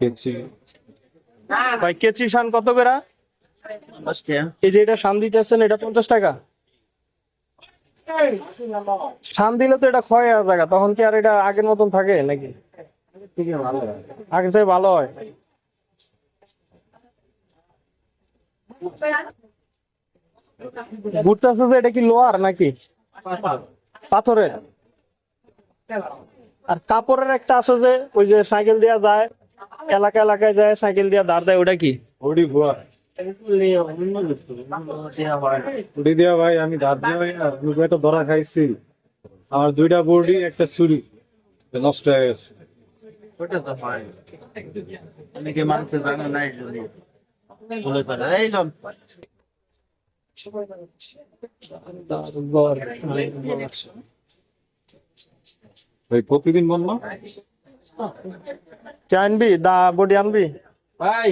কেচি। ভাই কেচি শান কত করে? এই যে এটা শান দিতেছেন এটা পঞ্চাশ টাকা? শান দিলে তো এটা টাকা তখন কি আর এটা আগের মতন থাকে নাকি? থেকে ভালো হয়। ঘুরতেছে যে এটা কি লোহার নাকি? পাথরের। আর কাপড়ের একটা আছে যে ওই যে সাইকেল দেওয়া যায় এলাকা এলাকায় যায় সাইকেল দিয়ে দাঁড় দেয় ওটা কি? ওডি ভুয়া। ওডি দিয়া ভাই আমি দিয়ে ধরা খাইছি। দুইটা বডি একটা ছুরি নষ্ট হয়ে গেছে। ওটা তো অনেকে মানুষের জানা নাই জন্য বলে পারে এই লন প্রতিদিন বন্ধ চা আনবি দা বডি আনবি ভাই